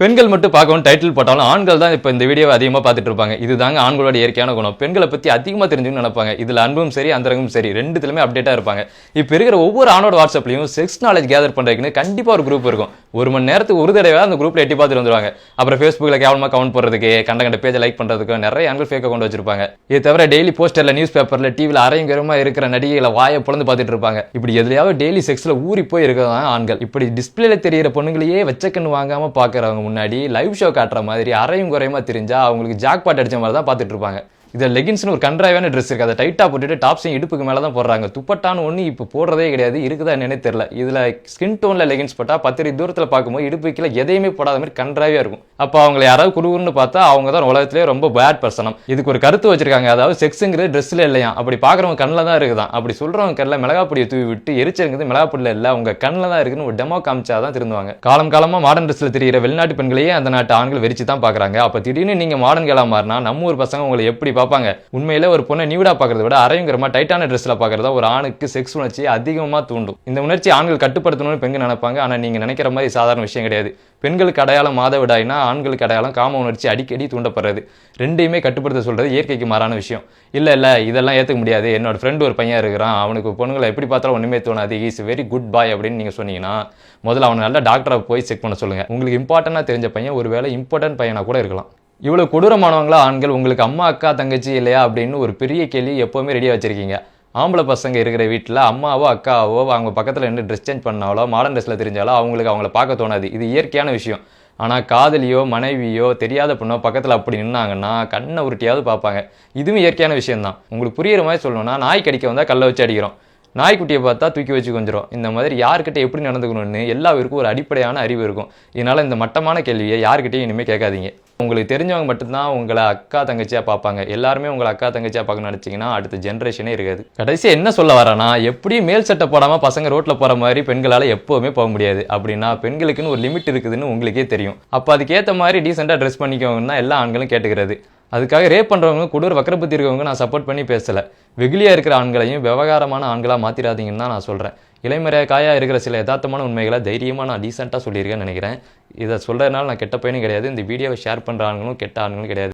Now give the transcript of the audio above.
பெண்கள் மட்டும் பார்க்கவும் டைட்டில் போட்டாலும் ஆண்கள் தான் இப்போ இந்த வீடியோவை அதிகமாக பார்த்துட்டு இருப்பாங்க. இதுதாங்க ஆண்களோட இயற்கையான குணம். பெண்களை பற்றி அதிகமாக தெரிஞ்சுன்னு நினைப்பாங்க. இதில் அன்பும் சரி அந்தரங்கும் சரி ரெண்டுத்துலையுமே அப்டேட்டாக இருப்பாங்க. இப்போ இருக்கிற ஒவ்வொரு ஆணோட வாட்ஸ்அப்லையும் செக்ஸ் நாலேஜ் கேதர் பண்ணுறதுக்குன்னு கண்டிப்பாக ஒரு குரூப் இருக்கும். ஒரு மணி நேரத்துக்கு ஒரு தடவை அந்த குரூப்பில் எட்டி பார்த்துட்டு வந்துருவாங்க. அப்புறம் ஃபேஸ்புக்கில் கேவலமாக கவுண்ட் போடுறதுக்கு கண்ட கண்ட பேஜை லைக் பண்ணுறதுக்கு நிறைய ஆண்கள் ஃபேக்கை கொண்டு வச்சிருப்பாங்க. இது தவிர டெய்லி போஸ்டரில் நியூஸ் பேப்பரில் டிவியில் அரையங்கரமாக இருக்கிற நடிகைகளை வாயை புலந்து பார்த்துட்டு இருப்பாங்க. இப்படி எதுலையாவது டெய்லி செக்ஸில் ஊறி போய் இருக்கிறதான் ஆண்கள். இப்படி டிஸ்பிளேல தெரியிற பொண்ணுங்களையே வச்சக்கண்ணு வாங்காமல் பார்க்குறவங்க முன்னாடி லைவ் ஷோ காட்டுற மாதிரி அரையும் குறையுமா தெரிஞ்சா அவங்களுக்கு ஜாக் பாட் அடிச்ச மாதிரி தான் பார்த்துட்டு இருப்பாங்க. இதில் லெகின்ஸ்னு ஒரு கன்றாவான ட்ரெஸ் இருக்குது அதை டைட்டாக போட்டுட்டு டாப்ஸையும் இடுப்புக்கு மேலே தான் போடுறாங்க. துப்பட்டான்னு ஒன்று இப்போ போடுறதே கிடையாது. இருக்குதா என்னன்னே தெரில இதில் ஸ்கின் டோனில் லெகின்ஸ் போட்டால் பத்து தூரத்தில் பார்க்கும்போது இடுப்பு கீழே எதையுமே போடாத மாதிரி கன்றாவே இருக்கும். அப்போ அவங்களை யாராவது குருகுருன்னு பார்த்தா அவங்க தான் உலகத்திலே ரொம்ப பேட் பர்சனம் இதுக்கு ஒரு கருத்து வச்சிருக்காங்க. அதாவது செக்ஸுங்கிறது ட்ரெஸ்ஸில் இல்லையா? அப்படி பார்க்குறவங்க கண்ணில் தான் இருக்குதான். அப்படி சொல்கிறவங்க கண்ணில் மிளகாப்பொடியை தூவி விட்டு எரிச்சலுங்கிறது மிளகாப்பொடியில் இல்லை. அவங்க கண்ணில் தான் இருக்குன்னு ஒரு டெமோ காமிச்சா தான் திருந்துவாங்க. காலம் காலமாக மாடர்ன் ட்ரெஸ்ஸில் தெரியிற வெளிநாட்டு பெண்களையே அந்த நாட்டு ஆண்கள் வெறிச்சு தான் பார்க்குறாங்க. அப்போ திடீர்னு நீங்கள் மாடர்ன் மாறினா நம்ம ஊர் பசங்க உங்களை எப்படி பார்ப்பாங்க? உண்மையிலே ஒரு பொண்ணை நியூடா பார்க்கறத விட அரையுங்கிறமா டைட்டான ட்ரெஸ்ஸில் பார்க்குறத ஒரு ஆணுக்கு செக்ஸ் உணர்ச்சியை அதிகமாக தூண்டும். இந்த உணர்ச்சி ஆண்கள் கட்டுப்படுத்தணும்னு பெண்கள் நினைப்பாங்க. ஆனால் நீங்கள் நினைக்கிற மாதிரி சாதாரண விஷயம் கிடையாது. பெண்களுக்கு அடையாளம் மாதவிடாய்னா ஆண்களுக்கு அடையாளம் காம உணர்ச்சி அடிக்கடி தூண்டப்படுறது. ரெண்டையுமே கட்டுப்படுத்த சொல்கிறது இயற்கைக்கு மாறான விஷயம். இல்லை இல்லை இதெல்லாம் ஏற்றுக்க முடியாது. என்னோட ஃப்ரெண்டு ஒரு பையன் இருக்கிறான். அவனுக்கு பொண்ணுங்களை எப்படி பார்த்தாலும் ஒன்றுமே தோணாது. இஸ் வெரி குட் பாய் அப்படின்னு நீங்கள் சொன்னீங்கன்னா முதல்ல அவனை நல்லா டாக்டரை போய் செக் பண்ண சொல்லுங்கள் உங்களுக்கு இம்பார்ட்டண்டாக தெரிஞ்ச பையன் ஒரு வேளை இம்பார்ட்டன்ட் பையனாக கூட இருக்கலாம். இவ்வளோ கொடூரமானவங்களா ஆண்கள்? உங்களுக்கு அம்மா அக்கா தங்கச்சி இல்லையா அப்படின்னு ஒரு பெரிய கேள்வி எப்போவுமே ரெடியாக வச்சுருக்கீங்க. ஆம்பளை பசங்க இருக்கிற வீட்டில் அம்மாவோ அக்காவோ அவங்க பக்கத்தில் நின்று ட்ரெஸ் சேஞ்ச் பண்ணாலோ மாடர்ன் ட்ரெஸ்ஸில் தெரிஞ்சாலோ அவங்களுக்கு அவங்கள பார்க்க தோணாது. இது இயற்கையான விஷயம். ஆனால் காதலியோ மனைவியோ தெரியாத பொண்ணோ பக்கத்தில் அப்படி நின்னாங்கன்னா கண்ணை உருட்டியாவது பார்ப்பாங்க. இதுவும் இயற்கையான விஷயம்தான். உங்களுக்கு புரியுற மாதிரி சொல்லணும்னா நாய் கடிக்க வந்தால் கல்லை வச்சு அடிக்கிறோம். நாய்க்குட்டியை பார்த்தா தூக்கி வச்சு கொஞ்சிரும். இந்த மாதிரி யார்கிட்ட எப்படி நடந்துக்கணும்னு எல்லாருக்கும் ஒரு அடிப்படையான அறிவு இருக்கும். இதனால் இந்த மட்டமான கேள்வியை யார்கிட்டையும் இனிமேல் கேட்காதீங்க. உங்களுக்கு தெரிஞ்சவங்க மட்டும்தான் உங்களை அக்கா தங்கச்சியாக பார்ப்பாங்க. எல்லாருமே உங்களை அக்கா தங்கச்சியாக பார்க்க நினச்சிங்கன்னா அடுத்த ஜென்ரேஷனே இருக்காது. கடைசியாக என்ன சொல்ல வரேன்னா எப்படி மேல் சட்டை போடாமல் பசங்க ரோட்டில் போகிற மாதிரி பெண்களால் எப்போவுமே போக முடியாது. அப்படின்னா பெண்களுக்குன்னு ஒரு லிமிட் இருக்குதுன்னு உங்களுக்கே தெரியும். அப்போ அதுக்கேற்ற மாதிரி டீசெண்டாக ட்ரெஸ் பண்ணிக்கோங்கன்னா எல்லா ஆண்களும் கேட்டுக்கிறது. அதுக்காக ரேப் பண்ணுறவங்க கொடூர வக்கரபுத்தி இருக்கவங்க நான் சப்போர்ட் பண்ணி பேசலை. வெகுளியாக இருக்கிற ஆண்களையும் விவகாரமான ஆண்களாக மாற்றிடாதீங்கன்னு தான் நான் சொல்கிறேன் இளைமறைய காயாக இருக்கிற சில யதார்த்தமான உண்மைகளை தைரியமாக நான் டீசெண்டாக சொல்லியிருக்கேன்னு நினைக்கிறேன். இதை சொல்கிறதுனால நான் கெட்ட பையனும் கிடையாது. இந்த வீடியோவை ஷேர் பண்ணுற ஆண்களும் கெட்ட ஆண்களும் கிடையாது.